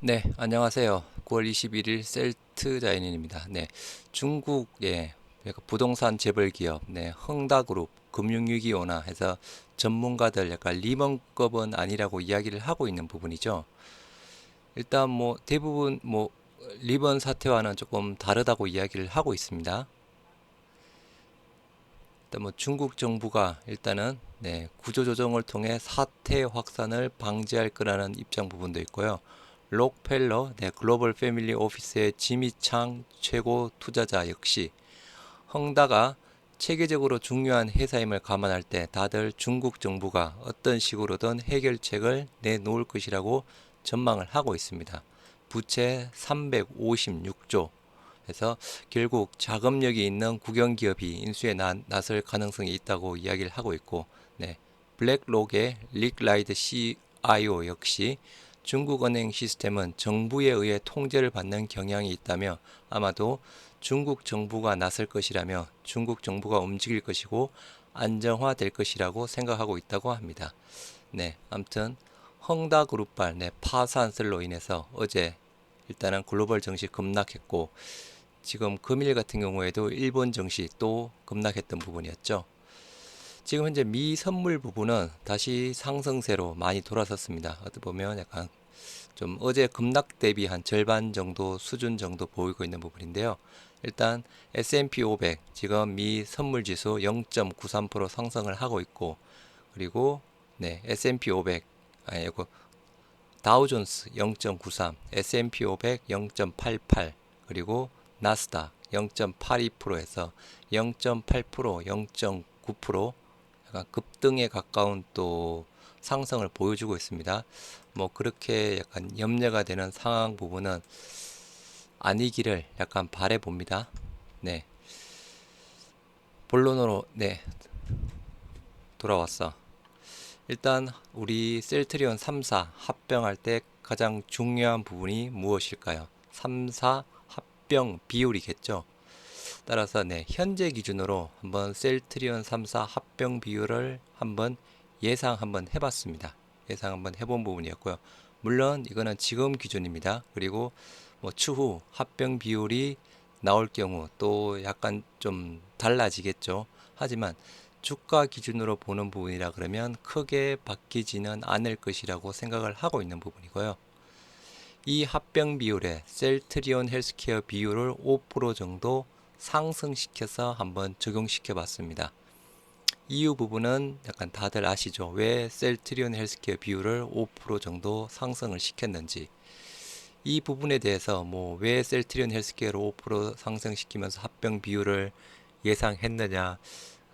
네, 안녕하세요. 9월 21일 셀트 자연인입니다. 네, 중국의 약간 부동산 재벌 기업, 네, 흥다그룹, 금융위기 오나 해서 전문가들 약간 리먼급은 아니라고 이야기를 하고 있는 부분이죠. 일단 뭐 대부분 뭐 리번 사태와는 조금 다르다고 이야기를 하고 있습니다. 일단 뭐 중국 정부가 일단은 네, 구조조정을 통해 사태 확산을 방지할 거라는 입장 부분도 있고요. 록펠러 네, 글로벌 패밀리 오피스의 지미창 최고 투자자 역시 헝다가 체계적으로 중요한 회사임을 감안할 때 다들 중국 정부가 어떤 식으로든 해결책을 내놓을 것이라고 전망을 하고 있습니다. 부채 356조 해서 결국 자금력이 있는 국영 기업이 인수에 나, 나설 가능성이 있다고 이야기를 하고 있고 네, 블랙록의 릭 라이드 CIO 역시 중국 은행 시스템은 정부에 의해 통제를 받는 경향이 있다며 아마도 중국 정부가 나설 것이라며 중국 정부가 움직일 것이고 안정화될 것이라고 생각하고 있다고 합니다. 네, 아무튼 헝다 그룹발 네, 파산설로 인해서 어제 일단은 글로벌 증시 급락했고 지금 금일 같은 경우에도 일본 증시 또 급락했던 부분이었죠. 지금 현재 미 선물 부분은 다시 상승세로 많이 돌아섰습니다. 어떻게 보면 약간 좀 어제 급락 대비 한 절반 정도 수준 정도 보이고 있는 부분인데요. 일단 S&P 500 지금 미 선물 지수 0.93% 상승을 하고 있고 그리고 네, S&P 500 아니고 다우존스 0.93, S&P 500 0.88 그리고 나스닥 0.82%에서 0.8%, 0.9% 약간 급등에 가까운 또 상승을 보여주고 있습니다. 뭐 그렇게 약간 염려가 되는 상황 부분은 아니기를 약간 바래 봅니다. 네. 본론으로 네. 돌아왔어. 일단 우리 셀트리온 3사 합병할 때 가장 중요한 부분이 무엇일까요? 3사 합병 비율이겠죠. 따라서 네, 현재 기준으로 한번 셀트리온 3사 합병 비율을 한번 예상 한번 해봤습니다. 예상 한번 해본 부분이었고요. 물론 이거는 지금 기준입니다. 그리고 뭐 추후 합병 비율이 나올 경우 또 약간 좀 달라지겠죠. 하지만 주가 기준으로 보는 부분이라 그러면 크게 바뀌지는 않을 것이라고 생각을 하고 있는 부분이고요. 이 합병 비율에 셀트리온 헬스케어 비율을 5% 정도 상승시켜서 한번 적용시켜 봤습니다. 이유 부분은 약간 다들 아시죠? 왜 셀트리온 헬스케어 비율을 5% 정도 상승을 시켰는지. 이 부분에 대해서 뭐 왜 셀트리온 헬스케어를 5% 상승시키면서 합병 비율을 예상했느냐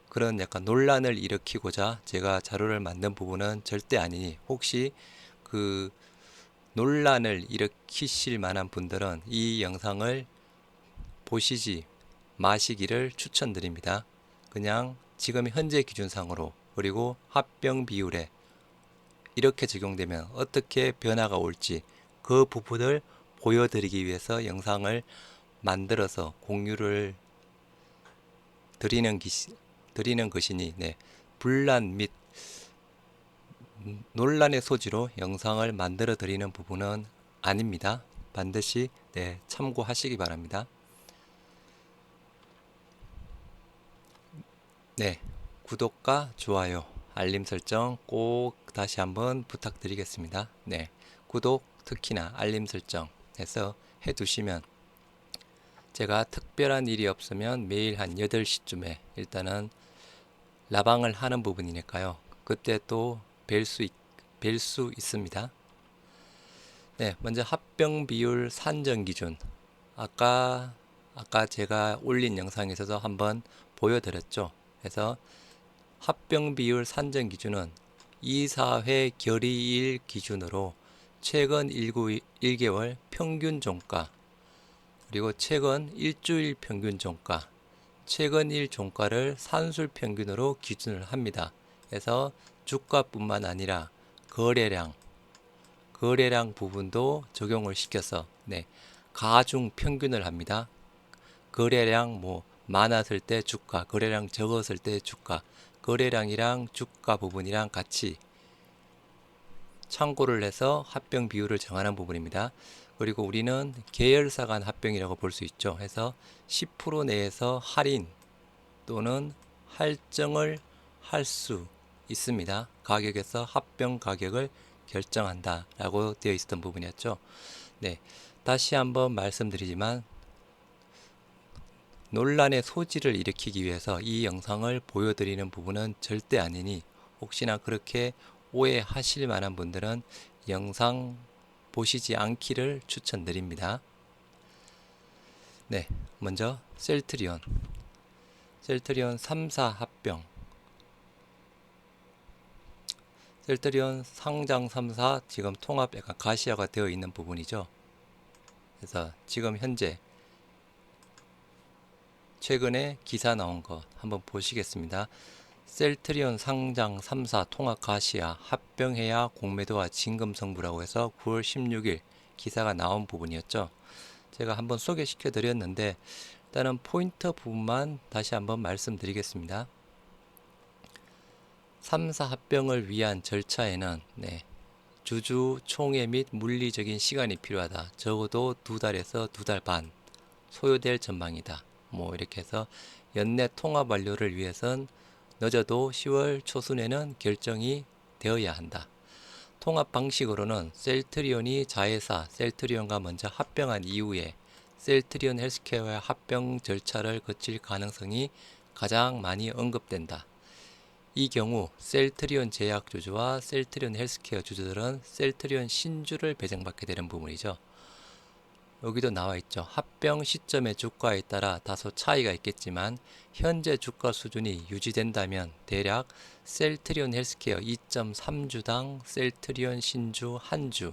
그런 약간 논란을 일으키고자 제가 자료를 만든 부분은 절대 아니니 혹시 그 논란을 일으키실 만한 분들은 이 영상을 보시지 마시기를 추천드립니다. 그냥 지금 현재 기준상으로 그리고 합병 비율에 이렇게 적용되면 어떻게 변화가 올지 그 부분을 보여드리기 위해서 영상을 만들어서 공유를 드리는 기시, 드리는 것이니 네, 분란 및 논란의 소지로 영상을 만들어 드리는 부분은 아닙니다. 반드시 네, 참고하시기 바랍니다. 네, 구독과 좋아요, 알림 설정 꼭 다시 한번 부탁드리겠습니다. 네, 구독 특히나 알림 설정 해서 해 두시면 제가 특별한 일이 없으면 매일 한 8시쯤에 일단은 라방을 하는 부분이니까요. 그때 또 뵐 수, 뵐 수 있습니다. 네, 먼저 합병 비율 산정 기준. 아까, 아까 제가 올린 영상에서도 한번 보여드렸죠. 그래서 합병 비율 산정 기준은 이사회 결의일 기준으로 최근 19, 1개월 평균 종가, 그리고 최근 일주일 평균 종가, 최근 일 종가를 산술 평균으로 기준을 합니다. 그래서 주가뿐만 아니라 거래량, 거래량 부분도 적용을 시켜서 네, 가중 평균을 합니다. 거래량 뭐 많았을 때 주가, 거래량 적었을 때 주가, 거래량이랑 주가 부분이랑 같이 참고를 해서 합병 비율을 정하는 부분입니다. 그리고 우리는 계열사 간 합병이라고 볼 수 있죠. 해서 10% 내에서 할인 또는 할증을 할 수 있습니다. 가격에서 합병 가격을 결정한다라고 되어 있었던 부분이었죠. 네. 다시 한번 말씀드리지만 논란의 소지를 일으키기 위해서 이 영상을 보여드리는 부분은 절대 아니니 혹시나 그렇게 오해하실 만한 분들은 영상 보시지 않기를 추천드립니다. 네, 먼저 셀트리온 셀트리온 3사 합병 셀트리온 상장 3사 지금 통합 약간 가시화가 되어 있는 부분이죠. 그래서 지금 현재 최근에 기사 나온 거 한번 보시겠습니다. 셀트리온 상장 3사 통합 가시아 합병해야 공매도와 진금 성부라고 해서 9월 16일 기사가 나온 부분이었죠. 제가 한번 소개시켜 드렸는데 일단은 포인트 부분만 다시 한번 말씀드리겠습니다. 3사 합병을 위한 절차에는 네, 주주 총회 및 물리적인 시간이 필요하다. 적어도 두 달에서 두 달 반 소요될 전망이다. 뭐 이렇게 해서 연내 통합 완료를 위해선 늦어도 10월 초순에는 결정이 되어야 한다. 통합 방식으로는 셀트리온이 자회사 셀트리온과 먼저 합병한 이후에 셀트리온 헬스케어의 합병 절차를 거칠 가능성이 가장 많이 언급된다. 이 경우 셀트리온 제약 주주와 셀트리온 헬스케어 주주들은 셀트리온 신주를 배정받게 되는 부분이죠. 여기도 나와 있죠. 합병 시점의 주가에 따라 다소 차이가 있겠지만 현재 주가 수준이 유지된다면 대략 셀트리온 헬스케어 2.3주당 셀트리온 신주 한주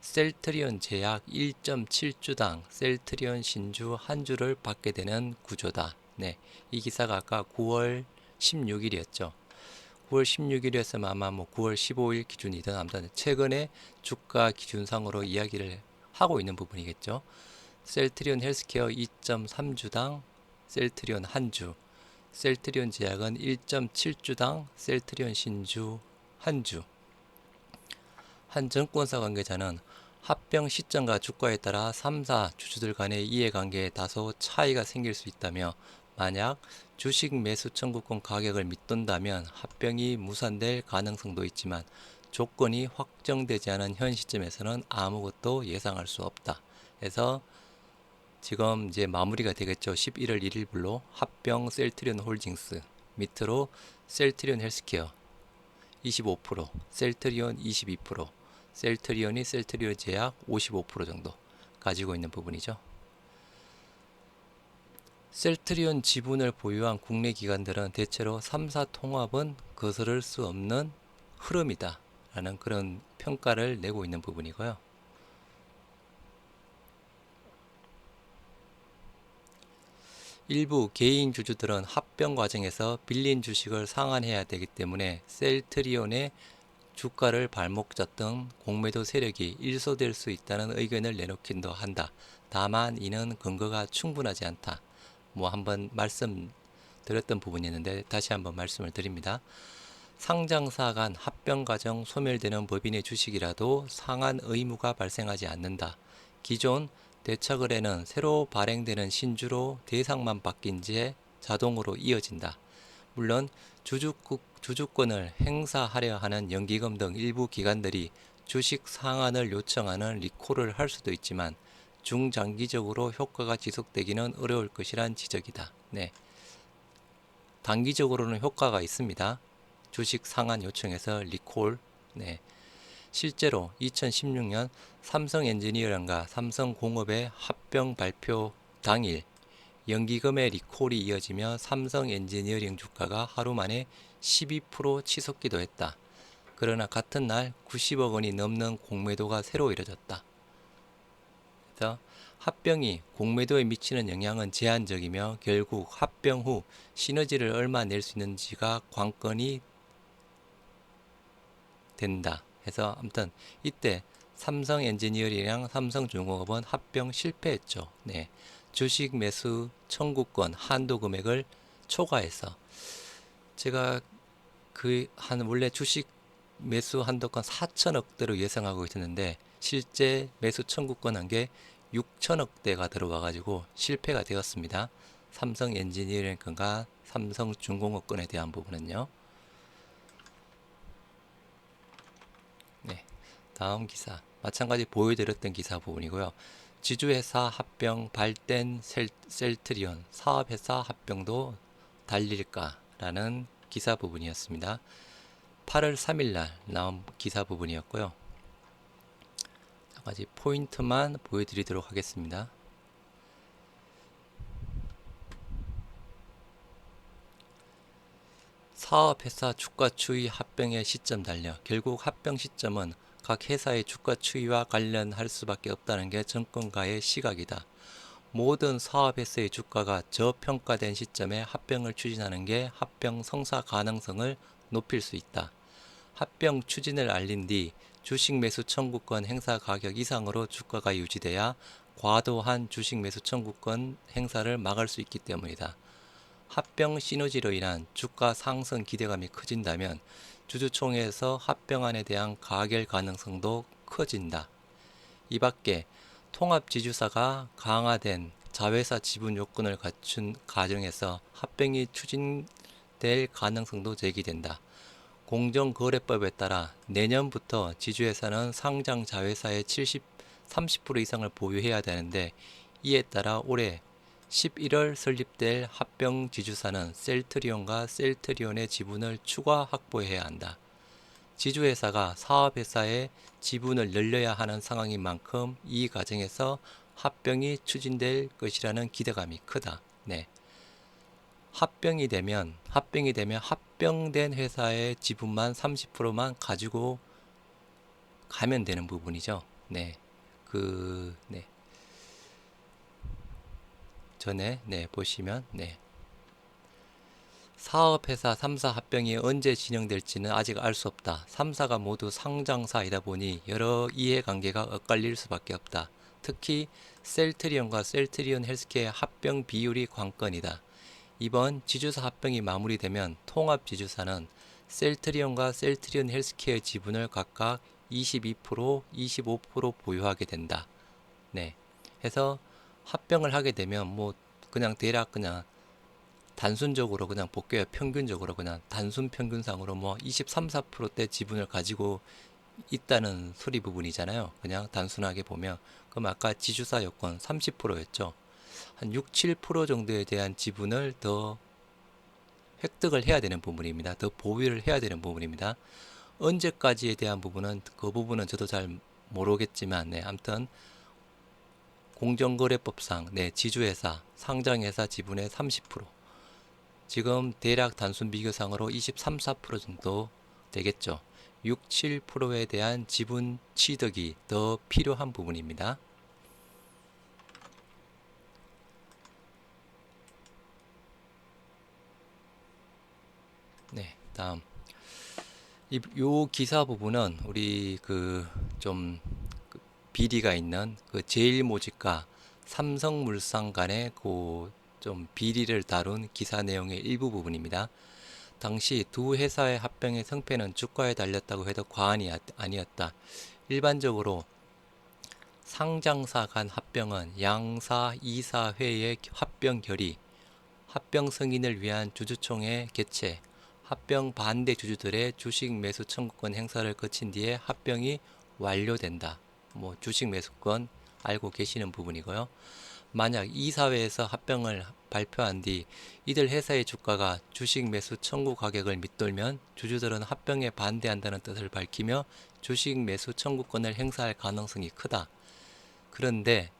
셀트리온 제약 1.7주당 셀트리온 신주 한 주를 받게 되는 구조다. 네, 이 기사가 아까 9월 16일이었죠. 9월 16일이었으면 아마 뭐 9월 15일 기준이든 아무튼 최근에 주가 기준상으로 이야기를 하고 있는 부분이겠죠. 셀트리온 헬스케어 2.3주당 셀트리온 한주, 셀트리온 제약은 1.7주당 셀트리온 신주 한주. 한 증권사 관계자는 합병 시점과 주가에 따라 3사 주주들 간의 이해관계에 다소 차이가 생길 수 있다며 만약 주식 매수 청구권 가격을 밑돈다면 합병이 무산될 가능성도 있지만 조건이 확정되지 않은 현 시점에서는 아무것도 예상할 수 없다. 그래서 지금 이제 마무리가 되겠죠. 11월 1일 불로 합병 셀트리온 홀딩스 밑으로 셀트리온 헬스케어 25%, 셀트리온 22%, 셀트리온이 셀트리온 제약 55% 정도 가지고 있는 부분이죠. 셀트리온 지분을 보유한 국내 기관들은 대체로 3사 통합은 거스를 수 없는 흐름이다. 라는 그런 평가를 내고 있는 부분이고요. 일부 개인 주주들은 합병 과정에서 빌린 주식을 상환해야 되기 때문에 셀트리온의 주가를 발목 잡던 공매도 세력이 일소될 수 있다는 의견을 내놓긴도 한다. 다만 이는 근거가 충분하지 않다. 뭐 한번 말씀드렸던 부분이었는데 다시 한번 말씀을 드립니다. 상장사 간 합병 과정 소멸되는 법인의 주식이라도 상한 의무가 발생하지 않는다. 기존 대처거래는 새로 발행되는 신주로 대상만 바뀐 지 자동으로 이어진다. 물론 주주국, 주주권을 행사하려 하는 연기금 등 일부 기관들이 주식 상한을 요청하는 리콜을 할 수도 있지만 중장기적으로 효과가 지속되기는 어려울 것이란 지적이다. 네. 단기적으로는 효과가 있습니다. 주식 상한 요청에서 리콜. 네. 실제로 2016년 삼성 엔지니어링과 삼성공업의 합병 발표 당일 연기금의 리콜이 이어지며 삼성 엔지니어링 주가가 하루 만에 12% 치솟기도 했다. 그러나 같은 날 90억 원이 넘는 공매도가 새로 이뤄졌다. 그래서 합병이 공매도에 미치는 영향은 제한적이며 결국 합병 후 시너지를 얼마 낼 수 있는지가 관건이 된다. 해서 아무튼 이때 삼성 엔지니어링이랑 삼성중공업은 합병 실패했죠. 네. 주식 매수 청구권 한도 금액을 초과해서 제가 그 한 원래 주식 매수 한도권 4천억대로 예상하고 있었는데 실제 매수 청구권 한 게 6천억대가 들어와 가지고 실패가 되었습니다. 삼성 엔지니어링과 삼성 중공업권에 대한 부분은요. 네. 다음 기사. 마찬가지 보여드렸던 기사 부분이고요. 지주회사 합병 발덴 셀, 셀트리온 사업회사 합병도 달릴까라는 기사 부분이었습니다. 8월 3일 날 나온 기사 부분이었고요. 한 가지 포인트만 보여드리도록 하겠습니다. 사업회사 주가 추이 합병의 시점 달려 결국 합병 시점은 각 회사의 주가 추이와 관련할 수밖에 없다는 게 정권가의 시각이다. 모든 사업회사의 주가가 저평가된 시점에 합병을 추진하는 게 합병 성사 가능성을 높일 수 있다. 합병 추진을 알린 뒤 주식 매수 청구권 행사 가격 이상으로 주가가 유지돼야 과도한 주식 매수 청구권 행사를 막을 수 있기 때문이다. 합병 시너지로 인한 주가 상승 기대감이 커진다면 주주총회에서 합병안에 대한 가결 가능성도 커진다. 이 밖에 통합지주사가 강화된 자회사 지분 요건을 갖춘 가정에서 합병이 추진될 가능성도 제기된다. 공정거래법에 따라 내년부터 지주회사는 상장 자회사의 70, 30% 이상을 보유해야 되는데 이에 따라 올해 11월 설립될 합병 지주사는 셀트리온과 셀트리온의 지분을 추가 확보해야 한다. 지주회사가 사업회사의 지분을 늘려야 하는 상황인 만큼 이 과정에서 합병이 추진될 것이라는 기대감이 크다. 네. 합병이 되면 합병이 되면 합병된 회사의 지분만 30%만 가지고 가면 되는 부분이죠. 네. 그 네. 전에 네 보시면 네 사업회사 3사 합병이 언제 진행될지는 아직 알 수 없다. 3사가 모두 상장사이다 보니 여러 이해관계가 엇갈릴 수밖에 없다. 특히 셀트리온과 셀트리온 헬스케어 합병 비율이 관건이다. 이번 지주사 합병이 마무리되면 통합 지주사는 셀트리온과 셀트리온 헬스케어 지분을 각각 22%, 25% 보유하게 된다. 네. 해서 합병을 하게 되면 뭐 그냥 대략 그냥 단순적으로 그냥 볼게요. 평균적으로 그냥 단순 평균상으로 뭐 23, 4%대 지분을 가지고 있다는 소리 부분이잖아요. 그냥 단순하게 보면 그럼 아까 지주사 여건 30%였죠. 한 6, 7% 정도에 대한 지분을 더 획득을 해야 되는 부분입니다. 더 보유를 해야 되는 부분입니다. 언제까지에 대한 부분은 그 부분은 저도 잘 모르겠지만 네, 아무튼 공정거래법상 네, 지주회사, 상장회사 지분의 30% 지금 대략 단순 비교상으로 23, 4% 정도 되겠죠. 6, 7%에 대한 지분 취득이 더 필요한 부분입니다. 네, 다음. 이, 요 기사 부분은 우리 그좀 그 비리가 있는 그 제일모직과 삼성물산 간의 그 좀 비리를 다룬 기사 내용의 일부 부분입니다. 당시 두 회사의 합병의 성패는 주가에 달렸다고 해도 과언이 아- 아니었다. 일반적으로 상장사 간 합병은 양사 이사 회의 합병 결의, 합병 승인을 위한 주주총회 개최, 합병 반대 주주들의 주식 매수 청구권 행사를 거친 뒤에 합병이 완료된다. 뭐 주식 매수권 알고 계시는 부분이고요. 만약 이사회에서 합병을 발표한 뒤 이들 회사의 주가가 주식 매수 청구 가격을 밑돌면 주주들은 합병에 반대한다는 뜻을 밝히며 주식 매수 청구권을 행사할 가능성이 크다. 그런데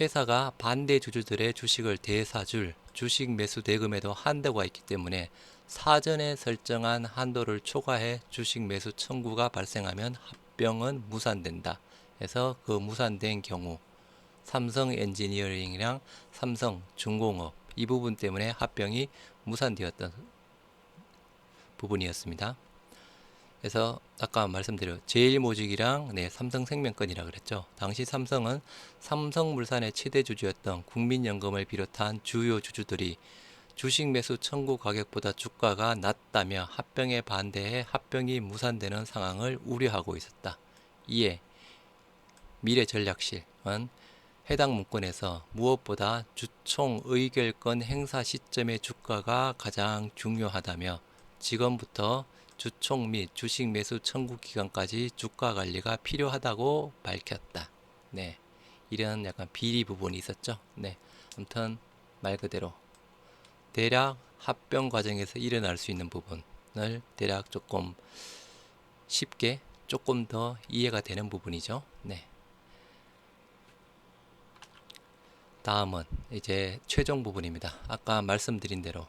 회사가 반대 주주들의 주식을 대사줄 주식 매수 대금에도 한도가 있기 때문에 사전에 설정한 한도를 초과해 주식 매수 청구가 발생하면 합병은 무산된다. 그래서 그 무산된 경우 삼성 엔지니어링이랑 삼성 중공업 이 부분 때문에 합병이 무산되었던 부분이었습니다. 그래서 아까 말씀드려 제일모직이랑 네, 삼성생명권이라 그랬죠. 당시 삼성은 삼성물산의 최대 주주였던 국민연금을 비롯한 주요 주주들이 주식 매수 청구 가격보다 주가가 낮다며 합병에 반대해 합병이 무산되는 상황을 우려하고 있었다. 이에 미래 전략실은 해당 문건에서 무엇보다 주총 의결권 행사 시점의 주가가 가장 중요하다며 지금부터 주총 및 주식 매수 청구 기간까지 주가 관리가 필요하다고 밝혔다. 네. 이런 약간 비리 부분이 있었죠. 네. 아무튼 말 그대로 대략 합병 과정에서 일어날 수 있는 부분을 대략 조금 쉽게 조금 더 이해가 되는 부분이죠. 네. 다음은 이제 최종 부분입니다. 아까 말씀드린 대로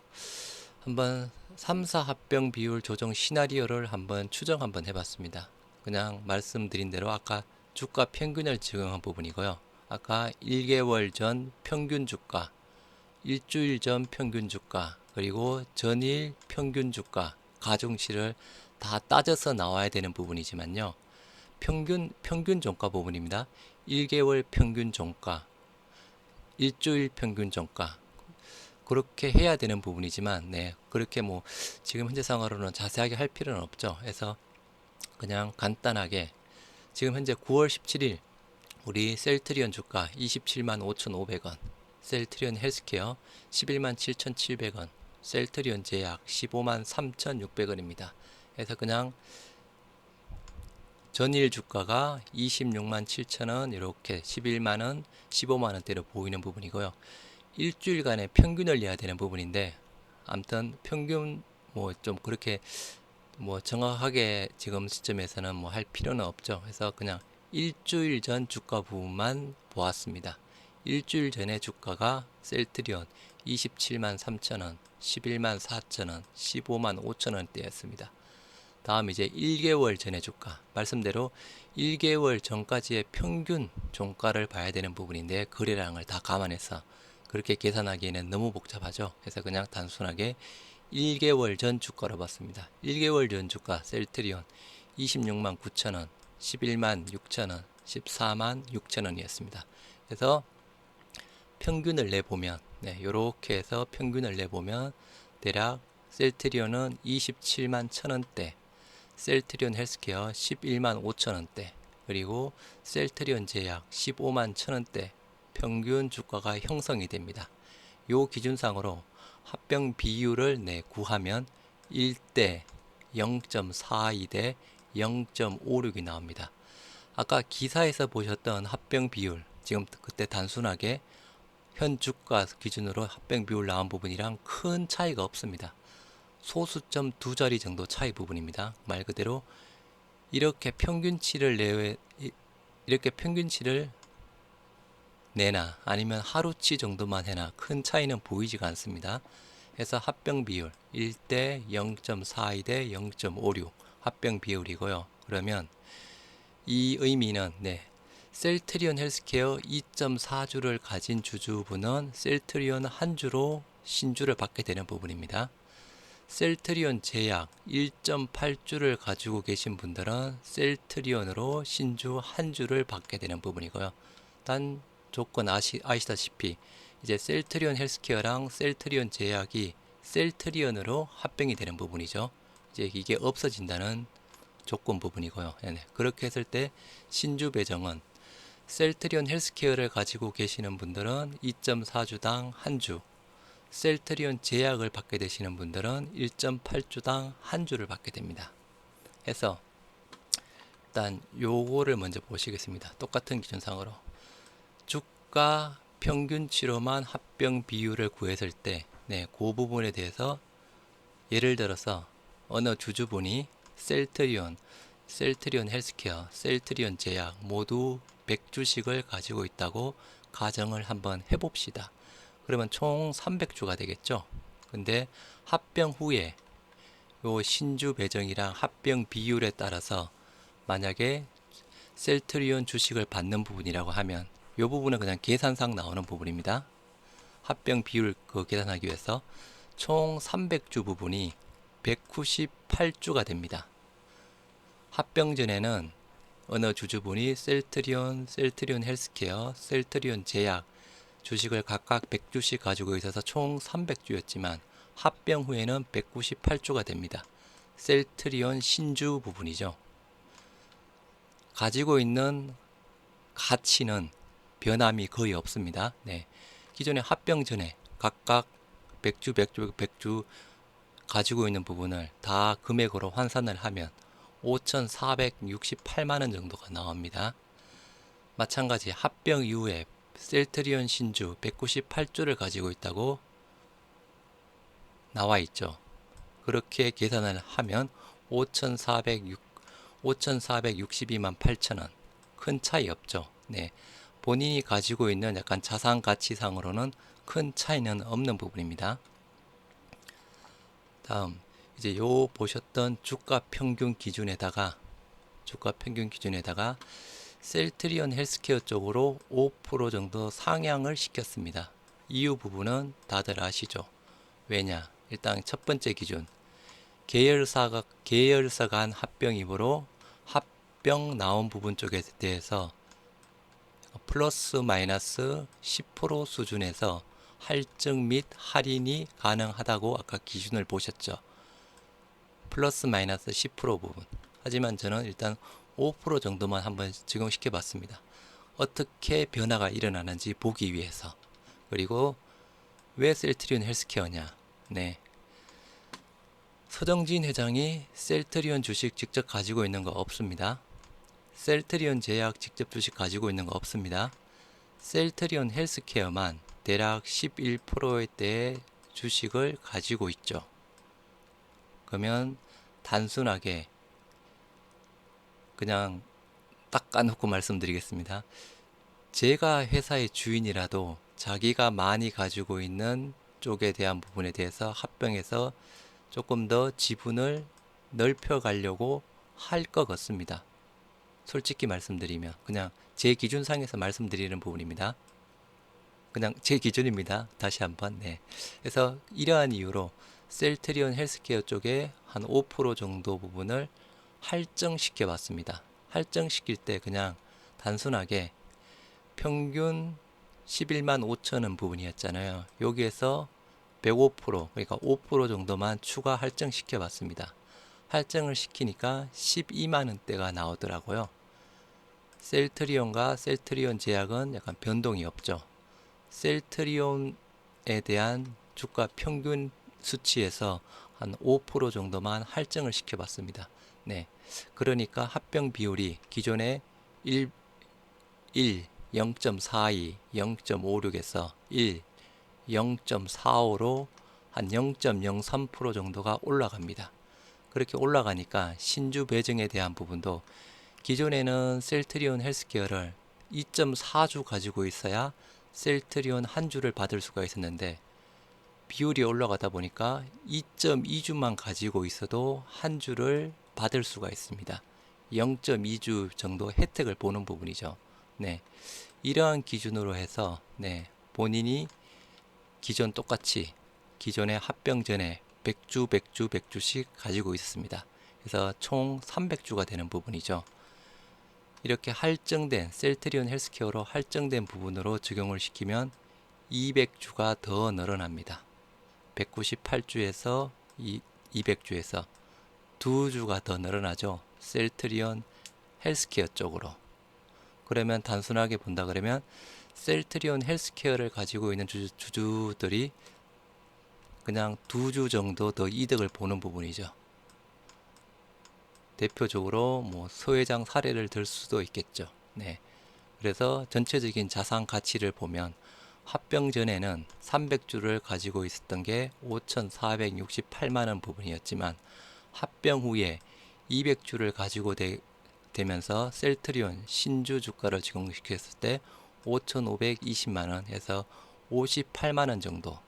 한번 3사 합병 비율 조정 시나리오를 한번 추정 한번 해봤습니다. 그냥 말씀드린 대로 아까 주가 평균을 적용한 부분이고요. 아까 1개월 전 평균 주가, 일주일 전 평균 주가, 그리고 전일 평균 주가, 가중치를 다 따져서 나와야 되는 부분이지만요. 평균 평균 종가 부분입니다. 1개월 평균 종가, 일주일 평균 종가 그렇게 해야 되는 부분이지만 네 그렇게 뭐 지금 현재 상황으로는 자세하게 할 필요는 없죠. 그래서 그냥 간단하게 지금 현재 9월 17일 우리 셀트리온 주가 27만 5,500원, 셀트리온 헬스케어 11만 7,700원, 셀트리온 제약 15만 3,600원입니다. 그래서 그냥 전일 주가가 26만 7천원 이렇게 11만원 15만원대로 보이는 부분이고요. 일주일간의 평균을 내야 되는 부분인데 아무튼 평균 뭐 좀 그렇게 뭐 정확하게 지금 시점에서는 뭐 할 필요는 없죠. 그래서 그냥 일주일 전 주가 부분만 보았습니다. 일주일 전에 주가가 셀트리온 27만 3천원 11만 4천원 15만 5천원대였습니다 다음 이제 1개월 전의 주가 말씀대로 1개월 전까지의 평균 종가를 봐야 되는 부분인데 거래량을 다 감안해서 그렇게 계산하기에는 너무 복잡하죠. 그래서 그냥 단순하게 1개월 전 주가로 봤습니다. 1개월 전 주가 셀트리온 26만 9천원, 11만 6천원, 14만 6천원이었습니다. 그래서 평균을 내보면 네, 이렇게 해서 평균을 내보면 대략 셀트리온은 27만 천원대 셀트리온 헬스케어 11만 5천 원대 그리고 셀트리온 제약 15만 천 원대 평균 주가가 형성이 됩니다. 요 기준상으로 합병 비율을 내 구하면 1대 0.42 대 0.56이 나옵니다. 아까 기사에서 보셨던 합병 비율 지금 그때 단순하게 현 주가 기준으로 합병 비율 나온 부분이랑 큰 차이가 없습니다. 소수점 두 자리 정도 차이 부분입니다. 말 그대로 이렇게 평균치를 내외 이렇게 평균치를 내나 아니면 하루치 정도만 해나 큰 차이는 보이지가 않습니다. 해서 합병 비율 1대 0.42 대 0.56 합병 비율이고요. 그러면 이 의미는 네. 셀트리온 헬스케어 2.4주를 가진 주주분은 셀트리온 한 주로 신주를 받게 되는 부분입니다. 셀트리온 제약 1.8주를 가지고 계신 분들은 셀트리온으로 신주 한 주를 받게 되는 부분이고요. 단 조건 아시, 아시다시피 이제 셀트리온 헬스케어랑 셀트리온 제약이 셀트리온으로 합병이 되는 부분이죠. 이제 이게 없어진다는 조건 부분이고요. 네네. 그렇게 했을 때 신주 배정은 셀트리온 헬스케어를 가지고 계시는 분들은 2.4주당 한 주, 셀트리온 제약을 받게 되시는 분들은 1.8주당 한 주를 받게 됩니다. 해서 일단 요거를 먼저 보시겠습니다. 똑같은 기준상으로 주가 평균치로만 합병 비율을 구했을 때, 네, 그 부분에 대해서 예를 들어서 어느 주주분이 셀트리온, 셀트리온 헬스케어, 셀트리온 제약 모두 100주씩을 가지고 있다고 가정을 한번 해봅시다. 그러면 총 300주가 되겠죠. 근데 합병 후에 요 신주 배정이랑 합병 비율에 따라서 만약에 셀트리온 주식을 받는 부분이라고 하면 요 부분은 그냥 계산상 나오는 부분입니다. 합병 비율 그 계산하기 위해서 총 300주 부분이 198주가 됩니다. 합병 전에는 어느 주주분이 셀트리온, 셀트리온 헬스케어, 셀트리온 제약 주식을 각각 100주씩 가지고 있어서 총 300주였지만 합병 후에는 198주가 됩니다. 셀트리온 신주 부분이죠. 가지고 있는 가치는 변함이 거의 없습니다. 네. 기존의 합병 전에 각각 100주, 100주, 100주 가지고 있는 부분을 다 금액으로 환산을 하면 5,468만 원 정도가 나옵니다. 마찬가지 합병 이후에 셀트리온 신주 198주를 가지고 있다고 나와 있죠. 그렇게 계산을 하면 5,406 5,462만 8천 원. 큰 차이 없죠. 네. 본인이 가지고 있는 약간 자산 가치상으로는 큰 차이는 없는 부분입니다. 다음 이제 요 보셨던 주가 평균 기준에다가 주가 평균 기준에다가 셀트리온 헬스케어 쪽으로 5% 정도 상향을 시켰습니다. 이유 부분은 다들 아시죠? 왜냐? 일단 첫 번째 기준 계열사가 계열사 간 합병이므로 합병 나온 부분 쪽에 대해서 플러스 마이너스 10% 수준에서 할증 및 할인이 가능하다고 아까 기준을 보셨죠. 플러스 마이너스 10% 부분. 하지만 저는 일단 5% 정도만 한번 적용시켜 봤습니다. 어떻게 변화가 일어나는지 보기 위해서. 그리고 왜 셀트리온 헬스케어냐? 네. 서정진 회장이 셀트리온 주식 직접 가지고 있는 거 없습니다. 셀트리온 제약 직접 주식 가지고 있는 거 없습니다. 셀트리온 헬스케어만 대략 11%의 대의 주식을 가지고 있죠. 그러면 단순하게 그냥 딱 까놓고 말씀드리겠습니다. 제가 회사의 주인이라도 자기가 많이 가지고 있는 쪽에 대한 부분에 대해서 합병해서 조금 더 지분을 넓혀 가려고 할 것 같습니다. 솔직히 말씀드리면 그냥 제 기준상에서 말씀드리는 부분입니다. 그냥 제 기준입니다. 다시 한번. 네. 그래서 이러한 이유로 셀트리온 헬스케어 쪽에 한 5% 정도 부분을 할증시켜 봤습니다. 할증시킬 때 그냥 단순하게 평균 11만 5천 원 부분이었잖아요. 여기에서 105% 그러니까 5% 정도만 추가 할증시켜 봤습니다. 할증을 시키니까 12만 원대가 나오더라고요. 셀트리온과 셀트리온 제약은 약간 변동이 없죠. 셀트리온에 대한 주가 평균 수치에서 한 5% 정도만 할증을 시켜봤습니다. 네. 그러니까 합병 비율이 기존에 1, 1, 0.42, 0.56에서 1, 0.45로 한 0.03% 정도가 올라갑니다. 그렇게 올라가니까 신주 배정에 대한 부분도 기존에는 셀트리온 헬스케어를 2.4주 가지고 있어야 셀트리온 한 주를 받을 수가 있었는데 비율이 올라가다 보니까 2.2주만 가지고 있어도 한 주를 받을 수가 있습니다. 0.2주 정도 혜택을 보는 부분이죠. 네. 이러한 기준으로 해서 네. 본인이 기존 똑같이 기존의 합병 전에 100주, 100주, 100주씩 가지고 있었습니다. 그래서 총 300주가 되는 부분이죠. 이렇게 할증된 셀트리온 헬스케어로 할증된 부분으로 적용을 시키면 200주가 더 늘어납니다. 198주에서 200주에서 두 주가 더 늘어나죠. 셀트리온 헬스케어 쪽으로. 그러면 단순하게 본다 그러면 셀트리온 헬스케어를 가지고 있는 주, 주주들이 그냥 두 주 정도 더 이득을 보는 부분이죠. 대표적으로 뭐 서회장 사례를 들 수도 있겠죠. 네. 그래서 전체적인 자산 가치를 보면 합병 전에는 300주를 가지고 있었던 게 5,468만 원 부분이었지만 합병 후에 200주를 가지고 되, 면서 셀트리온 신주 주가를 적용시켰을 때 5,520만 원 해서 58만 원 정도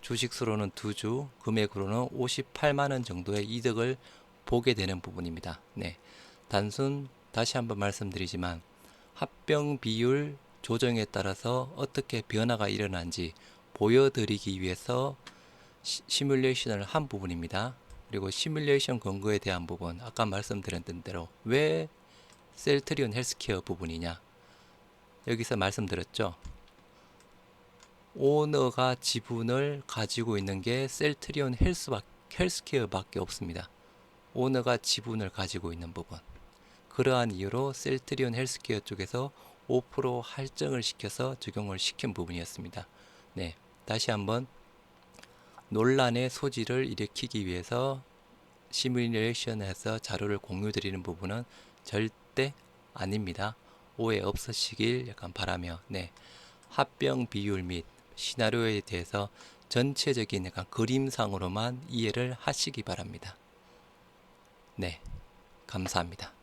주식수로는 두 주, 금액으로는 58만 원 정도의 이득을 보게 되는 부분입니다. 네. 단순 다시 한번 말씀드리지만 합병 비율 조정에 따라서 어떻게 변화가 일어난지 보여드리기 위해서 시, 시뮬레이션을 한 부분입니다. 그리고 시뮬레이션 근거에 대한 부분 아까 말씀드렸던 대로 왜 셀트리온 헬스케어 부분이냐 여기서 말씀드렸죠. 오너가 지분을 가지고 있는 게 셀트리온 헬스바, 헬스케어밖에 없습니다. 오너가 지분을 가지고 있는 부분. 그러한 이유로 셀트리온 헬스케어 쪽에서 5% 할증을 시켜서 적용을 시킨 부분이었습니다. 네, 다시 한번 논란의 소지를 일으키기 위해서 시뮬레이션에서 자료를 공유드리는 부분은 절대 아닙니다. 오해 없으시길 약간 바라며 네 합병 비율 및 시나리오에 대해서 전체적인 약간 그림상으로만 이해를 하시기 바랍니다. 네 감사합니다.